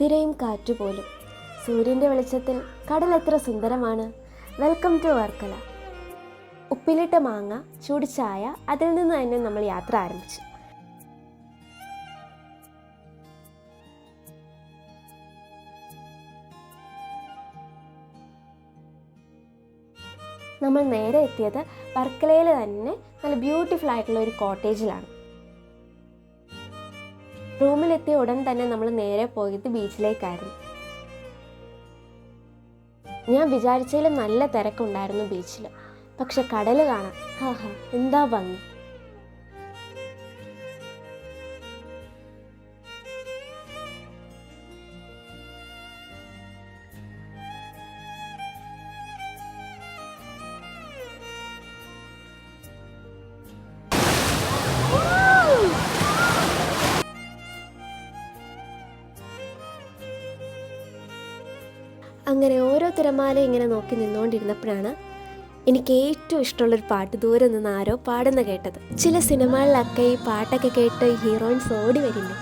തിരയും കാറ്റുപോലും സൂര്യന്റെ വെളിച്ചത്തിൽ കടൽ എത്ര സുന്ദരമാണ്. Welcome to Varkala. ഉപ്പിലിട്ട മാങ്ങ ചൂടിച്ചായ അതിൽ നിന്ന് തന്നെ നമ്മൾ യാത്ര ആരംഭിച്ചു. നമ്മൾ നേരെ എത്തിയത് വർക്കലയിൽ തന്നെ നല്ല ബ്യൂട്ടിഫുൾ ആയിട്ടുള്ള ഒരു കോട്ടേജിലാണ് റൂമിലെത്തിയ ഉടൻ തന്നെ നമ്മൾ നേരെ പോയിട്ട് ബീച്ചിലേക്കായിരുന്നു. ഞാൻ വിചാരിച്ചതിലും നല്ല തിരക്കുണ്ടായിരുന്നു ബീച്ചിൽ പക്ഷെ കടൽ കാണാം ഹാ ഹാ എന്താ ഭംഗി. അങ്ങനെ ഓരോ തിരമാല ഇങ്ങനെ നോക്കി നിന്നുകൊണ്ടിരുന്നപ്പോഴാണ് എനിക്ക് ഏറ്റവും ഇഷ്ടമുള്ളൊരു പാട്ട് ദൂരെ നിന്ന് ആരോ പാടുന്ന കേട്ടത്. ചില സിനിമകളിലൊക്കെ ഈ പാട്ടൊക്കെ കേട്ട് ഹീറോയിൻസ് ഓടി വരില്ലേ?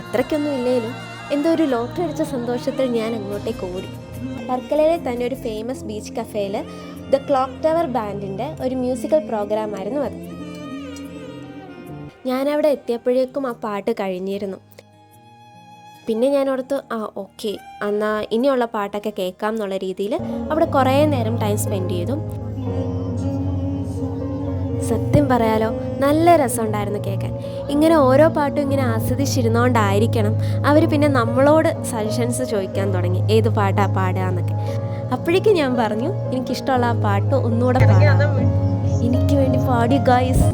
അത്രയ്ക്കൊന്നും ഇല്ലേലും എന്തോ ഒരു ലോട്ടറി അടിച്ച സന്തോഷത്തിൽ ഞാൻ അങ്ങോട്ടേക്ക് ഓടി. വർക്കലയിലെ തന്നെ ഒരു ഫേമസ് ബീച്ച് കഫേയിൽ ദ ക്ലോക്ക് ടവർ ബാൻഡിന്റെ ഒരു മ്യൂസിക്കൽ പ്രോഗ്രാം ആയിരുന്നു അത്. ഞാനവിടെ എത്തിയപ്പോഴേക്കും ആ പാട്ട് കഴിഞ്ഞിരുന്നു. പിന്നെ ഞാൻ ഓർത്ത് ആ ഓക്കെ. എന്നാൽ ഇനിയുള്ള പാട്ടൊക്കെ കേൾക്കാം എന്നുള്ള രീതിയിൽ അവിടെ കുറേ നേരം ടൈം സ്പെൻഡ് ചെയ്തു. സത്യം പറയാലോ നല്ല രസമുണ്ടായിരുന്നു കേൾക്കാൻ. ഇങ്ങനെ ഓരോ പാട്ടും ഇങ്ങനെ ആസ്വദിച്ചിരുന്നോണ്ടായിരിക്കണം അവർ പിന്നെ നമ്മളോട് സജഷൻസ് ചോദിക്കാൻ തുടങ്ങി ഏത് പാട്ടാണ് പാടുക എന്നൊക്കെ. അപ്പോഴേക്കും ഞാൻ പറഞ്ഞു എനിക്കിഷ്ടമുള്ള ആ പാട്ട് ഒന്നുകൂടെ പാടാം. എനിക്ക് വേണ്ടി പാടി ഗായ്സ്